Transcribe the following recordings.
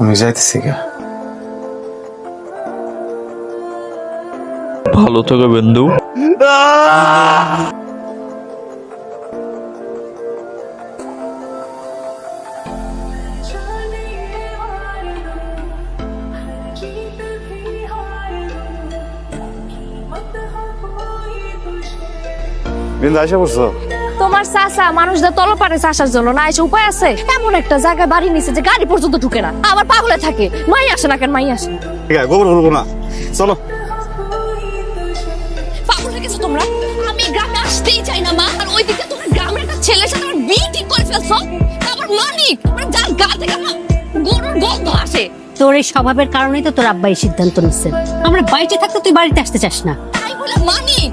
আমি যাইতেছি গা ভালো থেকো বন্ধু বিন্দু আইসা পড়ছো তোমার চাচা মানুষদের তলপারে চাষার জন্য না এসে উপায় আছে? এমন একটা জায়গায় বাড়ি নিছে যে গাড়ি পর্যন্ত ঢুকে না। আবার পাগলে থাকে। মাই আসে না কেন? মাই আসে ঠিক আছে গোবর করব না। চলো। পাগল হয়ে গেছো তোমরা? আমি এই গ্রামে আসতেই চাই না মা। আর ওইদিকে তোমার গ্রামের একটা ছেলের সাথে আমার বিয়ে ঠিক করে ফেলছো। আবার মানিক মানে যার গা থেকে আমার গরুর গন্ধ আসে। তোর এই স্বভাবের কারণেই তো তোর আব্বা এই সিদ্ধান্ত নিচ্ছে। আমরা বাইরে থাকতে তুই বাড়িতে আসতে চাস না। তাই বলে মানিক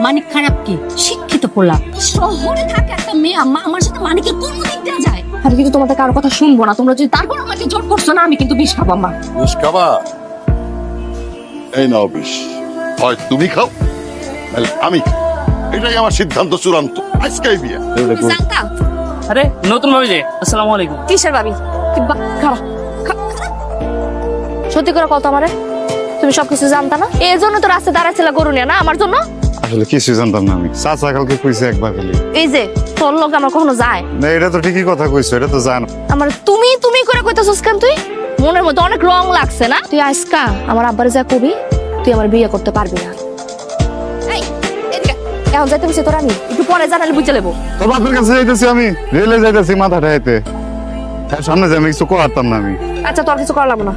মানিক খারাপ কি? শিক্ষিত পোলা। শহরে থাকে একটা মেয়ে আম্মা আমার সাথে মানিকের কোন দিক দেওয়া যায়? আমি কিন্তু তোমাদের কারও কথা শুনব না। তোমরা যদি তারপর আমাকে জোর করছ না আমি কিন্তু বিষ খাব আম্মা। বিষ খাবা? এই নাও বিষ। হয় তুমি খাও। নাহলে আমি এটাই আমার সিদ্ধান্ত চূড়ান্ত। আজকেই বিয়ে। জানতাম আরে নতুন ভাবি যে আসসালামু আলাইকুম। কিসের ভাবি? কি বা- খারাপ। সত্যি করে কত আমারে। তুমি সবকিছু জানতা না? এই জন্য তো রাস্তায় দাঁড়াইছিল গরু নিয়ে না? আমার জন্য? আসলে কিছুই জানতাম না আমি। চাচা কালকে কইছে একবার খালি। এই যে তোর লোক আমার কখনো যায়? না এটা তো ঠিকই কথা কইছো এটা তো জান। আমার তুমি তুমি করে কইতাছস কেন তুই? মনের মধ্যে অনেক রং লাগছে না? তুই আজকা আমার আব্বারে যা কবি তুই আমার বিয়ে করতে পারবি না। এই, এদিকে। এখন যাইতে বসে তোর আমি? একটু পরে জানালে বুঝে লেবো। তোর বাপের কাছে যাইতেছি আমি রেলে যাইতেছি মাথা ঠাইতে। হ্যাঁ সামনে যাই আমি কিছু করতাম না আমি। আচ্ছা তোর কিছু করলাম না।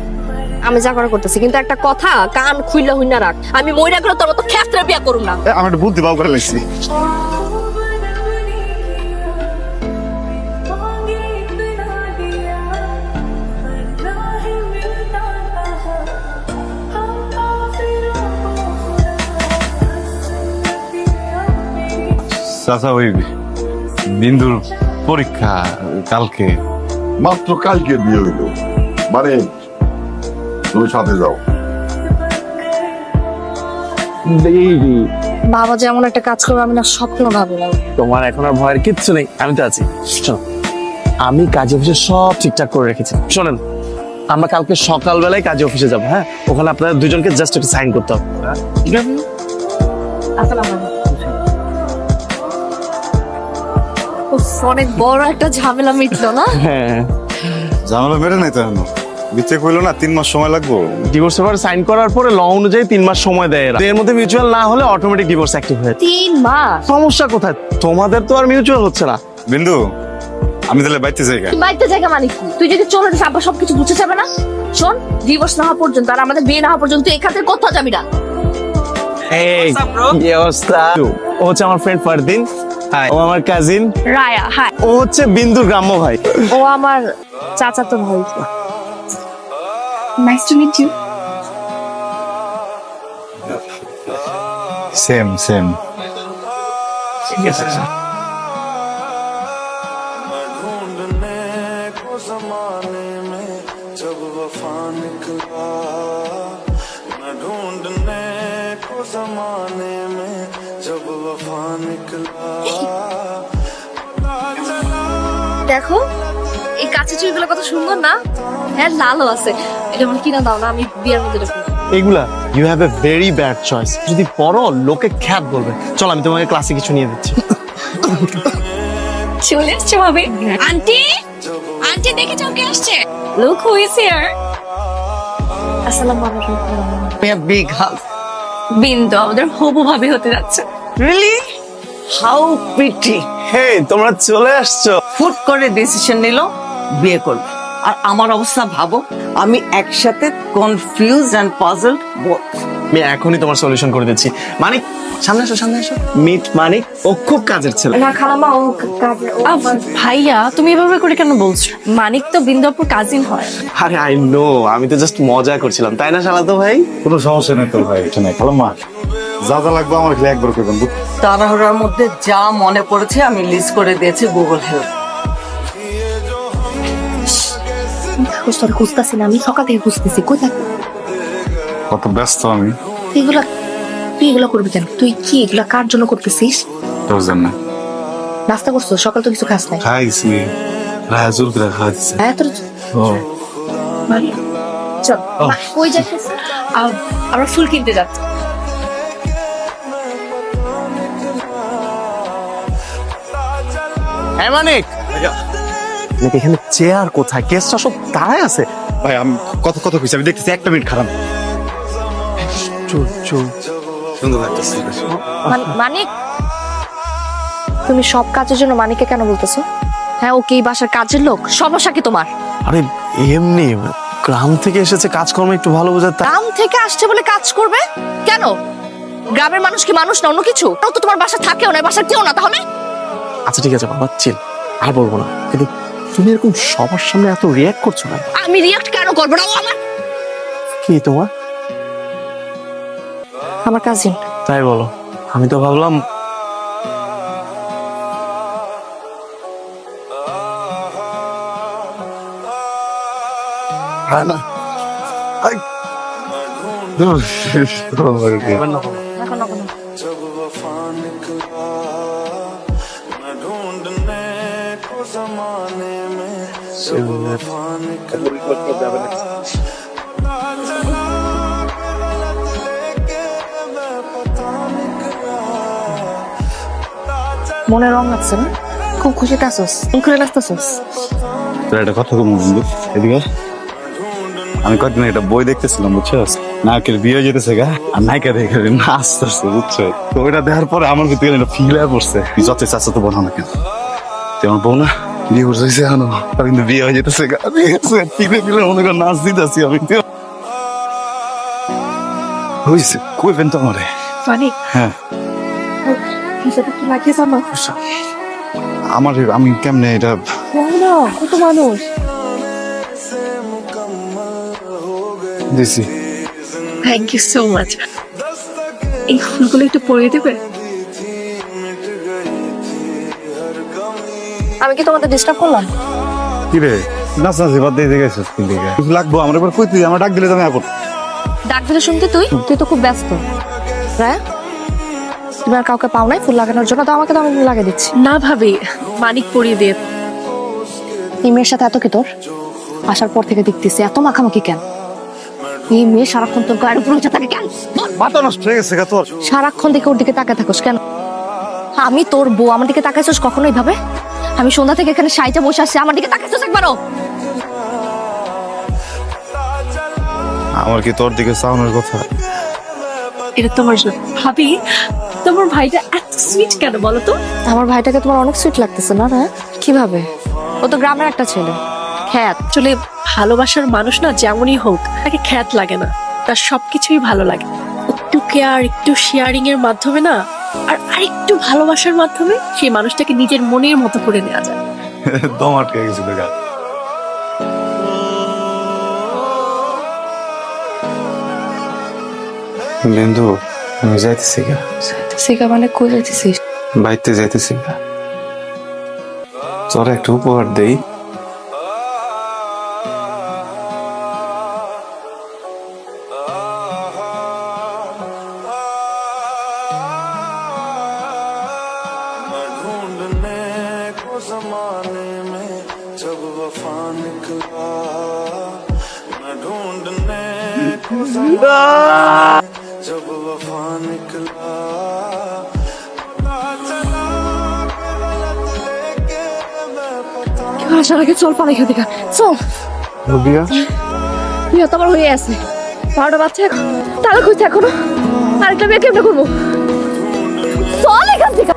আমি যা করা করতেছি কিন্তু একটা কথা কান খুইলা হইনা রাখ। আমি মইরা গেলে তোর মতো ক্ষেত্রে বিয়া করুম না। এ, আমি একটা বুদ্ধি বাউ করে লাগছি চাচা ওই বিন্দুর পরীক্ষা কালকে। মাত্র কালকে বিয়ে হইল। মানে তুমি সাথে যাও। বাবা যেমন একটা কাজ করবে আমি না স্বপ্ন ভাবি না। তোমার এখন আর ভয়ের কিচ্ছু নেই আমি তো আছি। শোনো আমি কাজে অফিসে সব ঠিকঠাক করে রেখেছি। শোনেন আমরা কালকে সকালবেলায় কাজে অফিসে যাব হ্যাঁ? ওখানে আপনাদের দুজনকে জাস্ট একটু সাইন করতে হবে হ্যাঁ? অনেক বড় একটা ঝামেলা মিটলো না? হ্যাঁ। ঝামেলা মেরে নাই তো কইলো না তিন মাস সময় লাগবো? ডিভোর্স পেপার সাইন করার পরে ল অনুযায়ী তিন মাস সময় দেয় এরা। এর মধ্যে মিউচুয়াল না হলে অটোমেটিক ডিভোর্স অ্যাক্টিভ হয়ে যায়। তিন মাস? সমস্যা কোথায়? তোমাদের তো আর মিউচুয়াল হচ্ছে না। বিন্দু আমি তাহলে বাইতে যাই গা। তুই বাড়িতে জায়গা মানে কি? তুই যদি চলে যাস আব্বা সবকিছু বুঝে যাবে না? শোন ডিভোর্স না হওয়া পর্যন্ত আর আমাদের বিয়ে না হওয়া পর্যন্ত এখান থেকে কোথাও যাবি না। এই কি অবস্থা? ও হচ্ছে আমার ফ্রেন্ড ফারদিন। ও আমার কাজিন রায়া হাই ও হচ্ছে বিন্দুর গ্রাম্য ভাই। ও আমার চাচা তো ভাই। nice to meet you. Same, same. Yes, sir. देखो চুলগুলো কত সুন্দর না হ্যাঁ লালও আছে। এটা আমার কিনা দাও না আমি মধ্যে এগুলা you have a very bad choice যদি লোকে খ্যাত বলবে। চল আমি তোমাকে ক্লাসে কিছু নিয়ে দিচ্ছি। চলে আন্টি আন্টি দেখে চমকে আসছে। লুক হু ইজ হিয়ার আসসালামু আলাইকুম। বিগ হাগ বিন্দু আমাদের হবু হতে যাচ্ছে। রিলি হাউ প্রিটি হে তোমরা চলে আসছো। ফুট করে ডিসিশন নিল। বিয়ে করবে। আর আমার অবস্থা ভাবো আমি একসাথে কনফিউজ অ্যান্ড পাজলড বোথ আমি এখনই তোমার সলিউশন করে দিচ্ছি। মানিক সামনে আসো সামনে আসো মিট মানিক ও খুব কাজের ছেলে। না খালামা ও কাজে ভাইয়া তুমি এভাবে করে কেন বলছো? মানিক তো বিন্দুপুর কাজিন হয়। আরে আই নো আমি তো জাস্ট মজা করছিলাম। তাই না শালাতো ভাই? কোনো সমস্যা নেই তোর ভাই এটা নাই। খালো মা যা যা লাগবে আমার খালি একবার করবেন বুঝ- তাড়াহুড়ার মধ্যে যা মনে পড়েছে আমি লিস্ট করে দিয়েছি গুগল হেল্প তোর খুঁজতেছি না আমি সকাল থেকে খুঁজতেছি কই থাক কত ব্যস্ত আমি। এগুলা তুই এগুলা করবি কেন? তুই কি এগুলা কার জন্য করতেছিস? তোর জন্য। নাস্তা করছ? সকাল তো কিছু খাস নাই। খাইছি। রাজুর করে খাইছি হ্যাঁ তোর ও। চল কই যাইতেছ? আমরা ফুল কিনতে যাচ্ছি। হ্যাঁ মানিক। নাকি এখানে চেয়ার কোথায়? কেসটা সব দাঁড়ায় আছে? ভাই আমি কত কত কইছি আমি দেখতেছি একটা মিনিট খারাপ। চুল চুল সুন্দর লাগতেছে মানিক? তুমি সব কাজের জন্য মানিককে কেন বলতেছো? হ্যাঁ ও কি বাসার কাজের লোক? সমস্যা কি তোমার? আরে এমনি গ্রাম থেকে এসেছে কাজকর্ম একটু ভালো বোঝার তা গ্রাম থেকে আসছে বলে কাজ করবে? কেন? গ্রামের মানুষ কি মানুষ না অন্য কিছু? তো তোমার বাসা থাকেও না বাসা কেউ না তাহলে? আচ্ছা ঠিক আছে বাবা চিল আর বলব না কিন্তু তুমি এরকম সবার সামনে এত রিয়াক্ট করছ না আমি রিয়াক্ট কেন করব না? ও আমার কি তোমার? আমার কাজিন তাই বলো। আমি তো ভাবলাম হ্যাঁ না এখন चला মনে রং আছে না? খুব খুশিতে আসোস খুলে লাগতেছোস তোর একটা কথা কম বন্ধু, এদিকে। আমি কয়েকদিন একটা বই দেখতেছিলাম বুঝছস নায়কের বিয়ে যেতেছে গা, আর নায়িকা দেখে নাচতেছে বুঝছ? তো ওইটা দেখার পরে আমার ভিতরে একটা ফিল হয়ে পড়ছে। যত চাচ্ছ তো বলো না কেন আমার বউ না? বিয়ে করছে এখনও তার কিন্তু বিয়ে হয়ে যেতেছে ফিলে ফিলে মনে কর নাচ দিতেছি আমি হয়েছে কইবেন তো আমারে হ্যাঁ আমার আমি কেমনে এটা না কত মানুষ দিছি থ্যাংক ইউ সো মাচ এই ফুলগুলো একটু পরিয়ে দেবে আমি কি তোমাদের ডিস্টার্ব করলাম? কি রে? নাচ নাচি বাদ দিয়ে গেছিস কোন দিকে? কিছু লাগবো? আমার এবার কই তুই? আমার ডাক দিলে তো আমি আপন। ডাক দিলে শুনতে তুই? তুই তো খুব ব্যস্ত। রায় তুমি আর কাউকে পাও নাই? ফুল লাগানোর জন্য? তো আমাকে তো আমি লাগিয়ে দিচ্ছি। না ভাবি মানিক পরিয়ে দিয়ে এই মেয়ের সাথে এত কি তোর? আসার পর থেকে দেখতেছি এত মাখামাখি কেন? এই মেয়ে সারাক্ষণ তোর গায়ের উপর উঠে থাকে কেন? মাথা নষ্ট হয়ে গেছে তোর। সারাক্ষণ দেখে ওর দিকে তাকায় থাকোস কেন? আমি তোর বউ আমার দিকে তাকাইছিস কখনো এইভাবে? আমি সন্ধ্যা থেকে এখানে সাইটা বসে আসছি আমার দিকে তাকাইছিস একবারও। আমার কি তোর দিকে চাওয়ানোর কথা? এটা তোমার জন্য। ভাবি তোমার ভাইটা এত সুইট কেন বলো তো? আমার ভাইটাকে তোমার অনেক সুইট লাগতেছে না হ্যাঁ কীভাবে? ও তো গ্রামের একটা ছেলে। খ্যাত। আসলে ভালোবাসার মানুষ না যেমনই হোক তাকে খ্যাত লাগে না। তার সবকিছুই ভালো লাগে। একটু কেয়ার একটু শেয়ারিং এর মাধ্যমে না আর আরেকটু ভালোবাসার মাধ্যমে সেই মানুষটাকে নিজের মনের মতো করে নেওয়া যায়। দম আটকে গেছিল গা। বিন্দু আমি যাইতেছি গা। সিকা মানে কই যাইতেছিস? বাইতে যাইতেছি গা। তোর একটা উপহার দেই। ढूंढने को जमाने में जब वफा निकला मैं ढूंढने को जमाने में जब वफा निकला पता चला कि गलत लेके मैं पता আসার আগে চল পালাই এখান থেকে চল বিয়া বিয়ে তো আমার হয়ে আছে বারোটা বাচ্চা এখন তাহলে খুঁজছে এখনো আরেকটা বিয়ে কেমনে করবো চল এখান থেকে